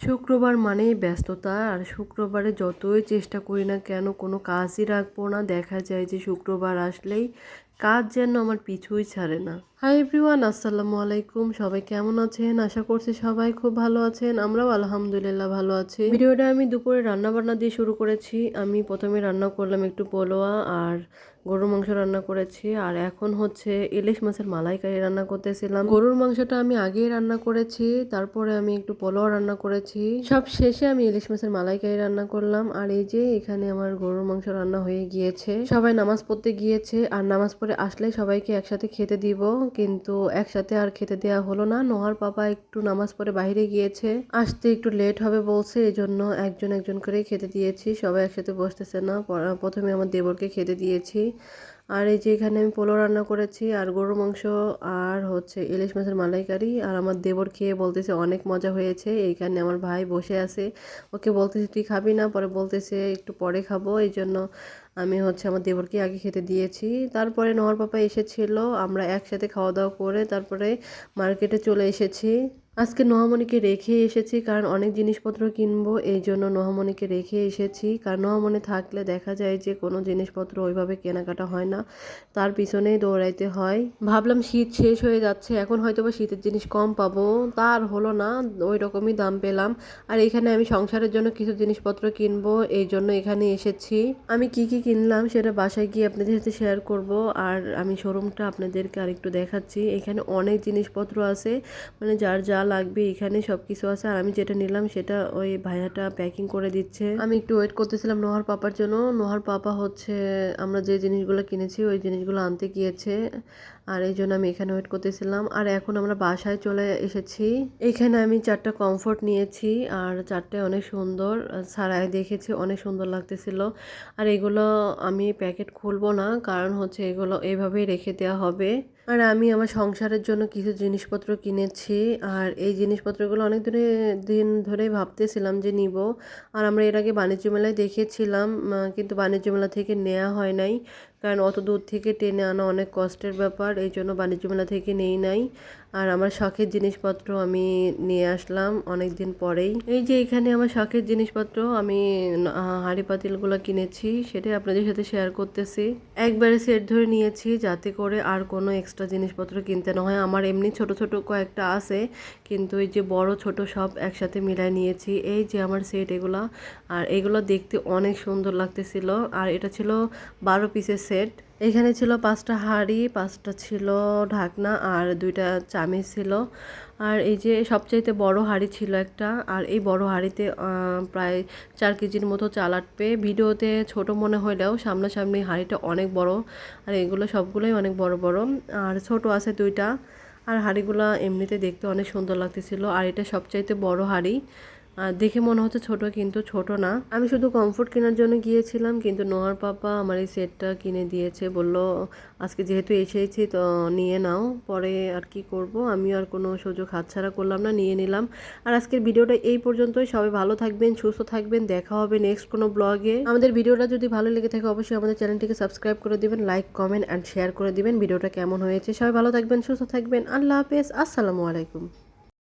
শুক্রবার মানেই ব্যস্ততা, আর শুক্রবারে যতই চেষ্টা করি না কেন কোনো কাজই রাখব না। দেখা যায় যে শুক্রবার আসলেই কাজ যেন আমার পিছুই ছাড়ে না। হাই এভরিওয়ান আসসালামু আলাইকুম। সবাই কেমন আছেন? আশা করছি সবাই খুব ভালো আছেন। আমরাও আলহামদুলিল্লাহ ভালো আছি। ভিডিওটা আমি দুপুরে রান্না বান্না দিয়ে শুরু করেছি। আমি প্রথমে রান্না করলাম একটু পোলোয়া আর গরুর মাংস রান্না করেছি। আর এখন হচ্ছে ইলিশ মাছের মালাইকারি রান্না করতেছিলাম। গরুর মাংসটা আমি আগেই রান্না করেছি। তারপরে আমি একটু পোলাও রান্না করেছি। সব শেষে আমি ইলিশ মাছের মালাইকারি রান্না করলাম। আর এই যে এখানে আমার গরুর মাংস রান্না হয়ে গিয়েছে। সবাই নামাজ পড়তে গিয়েছে। আর নামাজ পড়ে আসলে সবাইকে একসাথে খেতে দিব। কিন্তু একসাথে আর খেতে দেওয়া হলো না। নোহার পাপা একটু নামাজ পড়ে বাইরে গিয়েছে। আসতে একটু লেট হবে বলছে এই জন্য একজন একজন করেই খেতে দিয়েছি। সবাই একসাথে বসতেছে না। প্রথমে আমার দেবরকে খেতে দিয়েছি। আর এই যে এখানে আমি পোলো রান্না করেছি, আর গরুর মাংস, আর হচ্ছে ইলিশ মাছের মালাইকারি। আর আমার দেবর খেয়ে বলতেছে, অনেক মজা হয়েছে। এইখানে আমার ভাই বসে আছে। ওকে বলতেছে, তুই খাবি না? পরে বলতেছে, একটু পরে খাব। এই জন্য আমি হচ্ছে আমার দেবরকে আগে খেতে দিয়েছি। তারপরে নহর পাপা এসেছিল, আমরা একসাথে খাওয়া দাওয়া করে তারপরে মার্কেটে চলে এসেছি। আজকে নোহামণিকে রেখে এসেছি কারণ অনেক জিনিসপত্র কিনবো, এই জন্য নোহামণিকে রেখে এসেছি। কারণ নোহামণি থাকলে দেখা যায় যে কোনো জিনিসপত্র ওইভাবে কেনাকাটা হয় না, তার পিছনেই দৌড়াইতে হয়। ভাবলাম শীত শেষ হয়ে যাচ্ছে, এখন হয়তো বা শীতের জিনিস কম পাবো, তার হলো না, ওই রকমই দাম পেলাম। আর এখানে আমি সংসারের জন্য কিছু জিনিসপত্র কিনবো, এই জন্য এখানে এসেছি। আমি কি কি কিনলাম, সেটা বাসায় গিয়ে আপনাদের সাথে শেয়ার করব। আর আমি শোরুমটা আপনাদেরকে আরেকটু দেখাচ্ছি। এখানে অনেক জিনিসপত্র আছে মানে যার যা লাগবে এখানে সব কিছু আছে। আর আমি যেটা নিলাম, সেটা ওই ভাইয়াটা প্যাকিং করে দিচ্ছে। আমি একটু ওয়েট করতেছিলাম নোহার পাপার জন্য। নোহার পাপা হচ্ছে, আমরা যে জিনিসগুলো কিনেছি, ওই জিনিসগুলো আনতে গিয়েছে। আর এই জন্য আমি এখানে ওয়েট করতেছিলাম। আর এখন আমরা বাসায় চলে এসেছি। এখানে আমি চারটা কমফোর্ট নিয়েছি। আর চারটে অনেক সুন্দর সারায় দেখেছি, অনেক সুন্দর লাগতেছিল। আর এগুলো আমি প্যাকেট খুলবো না। কারণ হচ্ছে এগুলো এভাবেই রেখে দেওয়া হবে। আর আমি আমার সংসারের জন্য কিছু জিনিসপত্র কিনেছি, আর এই জিনিসপত্রগুলো অনেক ধরে দিন ধরে ভাবতেছিলাম যে নিব। আর আমরা এর আগে বাণিজ্য মেলায় দেখেছিলাম কিন্তু বাণিজ্য মেলা থেকে নেওয়া হয় নাই, কারণ অত দূর থেকে টেনে আনা অনেক কষ্টের ব্যাপার, এই জন্য বাণিজ্য মেলা থেকে নেই নাই। আর আমার শখের জিনিসপত্র আমি নিয়ে আসলাম অনেক দিন পরেই। এই যে এখানে আমার শখের জিনিসপত্র, আমি হাঁড়ি পাতিলগুলো কিনেছি, সেটাই আপনাদের সাথে শেয়ার করতেছি। একবারে সেট ধরে নিয়েছি, যাতে করে আর কোনো এক্সট্রা জিনিসপত্র কিনতে, না হয় আমার এমনি ছোট ছোট কয়েকটা আছে, কিন্তু এই যে বড়, ছোট সব একসাথে মিলাই নিয়েছি। এই যে আমার সেট এগুলো, আর এগুলো দেখতে অনেক সুন্দর লাগতেছিল। আর এটা ছিল বারো পিসের সেট। এখানে ছিল পাঁচটা হাঁড়ি, পাঁচটা ছিল ঢাকনা আর দুইটা চামিচ ছিল। আর এই যে সবচাইতে বড় হাঁড়ি ছিল একটা, আর এই বড় হাঁড়িতে প্রায় চার কেজির মতো চাল আটবে ভিডিওতে ছোট মনে হলেও সামনাসামনি হাঁড়িটা অনেক বড়, আর এগুলো সবগুলোই অনেক বড় বড়। আর ছোট আছে দুইটা, আর হাঁড়িগুলো এমনিতে দেখতে অনেক সুন্দর লাগতেছিল। আর এটা সবচাইতে বড় হাঁড়ি। দেখে মনে হচ্ছে ছোট কিন্তু ছোট না। আমি শুধু কমফোর্ট কেনার জন্য গিয়েছিলাম, কিন্তু নোয়ার পাপা আমার এই সেটটা কিনে দিয়েছে। বলল, আজকে যেহেতু এসেছি তো নিয়ে নাও। পরে আর কি করব? আমি আর কোনো সুযোগ হাতছাড়া করলাম না, নিয়ে নিলাম। আর আজকের ভিডিওটা এই পর্যন্তই। সবাই ভালো থাকবেন, সুস্থ থাকবেন। দেখা হবে নেক্সট কোনো ব্লগে আমাদের ভিডিওটা যদি ভালো লেগে থাকে, অবশ্যই আমাদের চ্যানেলটিকে সাবস্ক্রাইব করে দিবেন লাইক কমেন্ট অ্যান্ড শেয়ার করে দিবেন। ভিডিওটা কেমন হয়েছে? সবাই ভালো থাকবেন, সুস্থ থাকবেন। আল্লাহ হাফেজ। আসসালামু আলাইকুম।